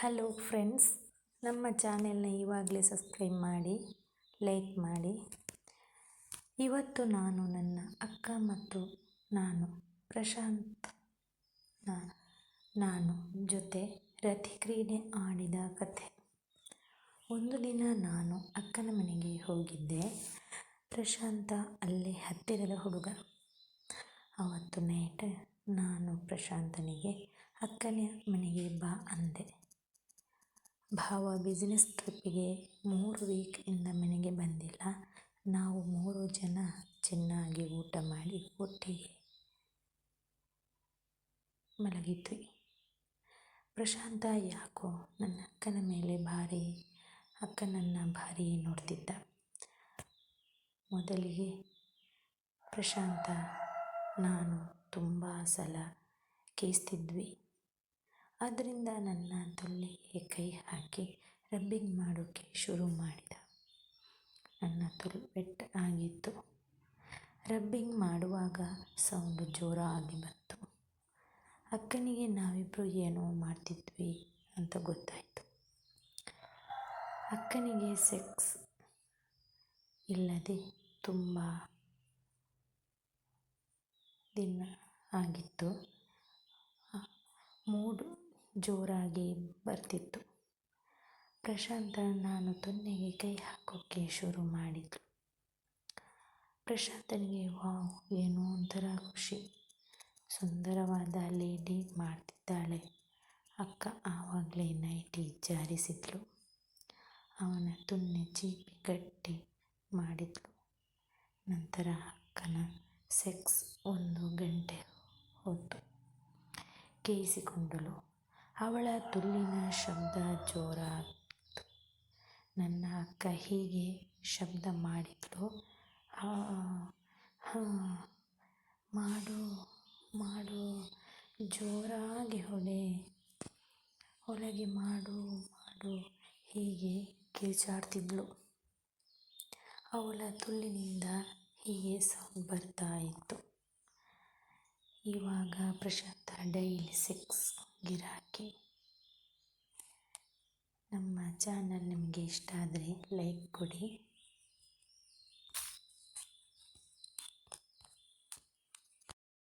Hello friends, ನಮ್ಮ ಚಾನೆಲ್ನ ಇವಾಗಲೇ ಸಬ್ಸ್ಕ್ರೈಬ್ ಮಾಡಿ, ಲೈಕ್ ಮಾಡಿ. ಇವತ್ತು ನಾನು ನನ್ನ ಅಕ್ಕ ಮತ್ತು ನಾನು, ಪ್ರಶಾಂತ್ ನಾನು ಜೊತೆ ರತಿಕ್ರೀಡೆ ಆಡಿದ ಕಥೆ. ಒಂದು ದಿನ ನಾನು ಅಕ್ಕನ ಮನೆಗೆ ಹೋಗಿದ್ದೆ. ಪ್ರಶಾಂತ ಅಲ್ಲೇ ಹತ್ತಿರದ ಹುಡುಗ. ಅವತ್ತು ನೈಟ್ ನಾನು ಪ್ರಶಾಂತನಿಗೆ ಅಕ್ಕನ ಮನೆಗೆ ಬಾ ಅಂದೆ. ಭಾವ ಬಿಸಿನೆಸ್ ಟ್ರಿಪ್ಪಿಗೆ ಮೂರು ವೀಕಿಂದ ಮನೆಗೆ ಬಂದಿಲ್ಲ. ನಾವು ಮೂರು ಜನ ಚೆನ್ನಾಗಿ ಊಟ ಮಾಡಿ ಒಟ್ಟಿಗೆ ಮಲಗಿದ್ವಿ. ಪ್ರಶಾಂತ ಯಾಕೋ ನನ್ನ ಅಕ್ಕನ ಮೇಲೆ ಭಾರಿ ಅಕ್ಕನನ್ನು ಭಾರಿ ನೋಡ್ತಿದ್ದ. ಮೊದಲಿಗೆ ಪ್ರಶಾಂತ, ನಾನು ತುಂಬ ಸಲ ಕೇಸ್ತಿದ್ವಿ. ಆದ್ದರಿಂದ ನನ್ನ ತೊಲ್ಲಿಗೆ ಕೈ ಹಾಕಿ ರಬ್ಬಿಂಗ್ ಮಾಡೋಕ್ಕೆ ಶುರು ಮಾಡಿದ. ನನ್ನ ತೊಲ್ ವೆಟ್ ಆಗಿತ್ತು. ರಬ್ಬಿಂಗ್ ಮಾಡುವಾಗ ಸೌಂಡು ಜೋರಾಗಿ ಬಂತು. ಅಕ್ಕನಿಗೆ ನಾವಿಬ್ಬರು ಏನೋ ಮಾಡ್ತಿದ್ವಿ ಅಂತ ಗೊತ್ತಾಯಿತು. ಅಕ್ಕನಿಗೆ ಸೆಕ್ಸ್ ಇಲ್ಲದೆ ತುಂಬ ದಿನ ಆಗಿತ್ತು. ಮೂಡ್ ಜೋರಾಗಿ ಬರ್ತಿತ್ತು. ಪ್ರಶಾಂತ ನಾನು ತೊನ್ನೆಗೆ ಕೈ ಹಾಕೋಕ್ಕೆ ಶುರು ಮಾಡಿದ್ಲು. ಪ್ರಶಾಂತನಿಗೆ, ವಾವ್, ಏನೋ ಒಂಥರ ಖುಷಿ. ಸುಂದರವಾದ ಲೇಡಿ ಮಾಡ್ತಿದ್ದಾಳೆ. ಅಕ್ಕ ಆವಾಗಲೇ ನೈಟಿ ಜಾರಿಸಿದ್ಲು. ಅವನ ತುನ್ನೆ ಚೀಪಿ ಕಟ್ಟಿ ಮಾಡಿದ್ಲು. ನಂತರ ಅಕ್ಕನ ಸೆಕ್ಸ್ ಒಂದು ಗಂಟೆ ಹೊತ್ತು ಕೇಯಿಸಿಕೊಂಡಳು ಅವಳ ತುಲ್ಲಿನ ಶಬ್ದ ಜೋರಾಗಿತ್ತು ನನ್ನ ಅಕ್ಕ ಹೀಗೆ ಶಬ್ದ ಹಾ, ಮಾಡು ಮಾಡು, ಜೋರಾಗಿ ಹೊಡೆ. ಒಳಗೆ ಮಾಡು ಮಾಡು, ಹೀಗೆ ಕಿರುಚಾಡ್ತಿದ್ಳು ಅವಳ ತುಳ್ಳಿನಿಂದ ಹೀಗೆ ಸೌಂಡ್ ಬರ್ತಾ ಇತ್ತು. ಇವಾಗ ಪ್ರಶಾಂತ ಡೈಲಿ ಸೆಕ್ಸ್ ಗಿರಾಕಿ. ಚಾನಲ್ ನಿಮಗೆ ಇಷ್ಟ ಆದರೆ ಲೈಕ್ ಕೊಡಿ.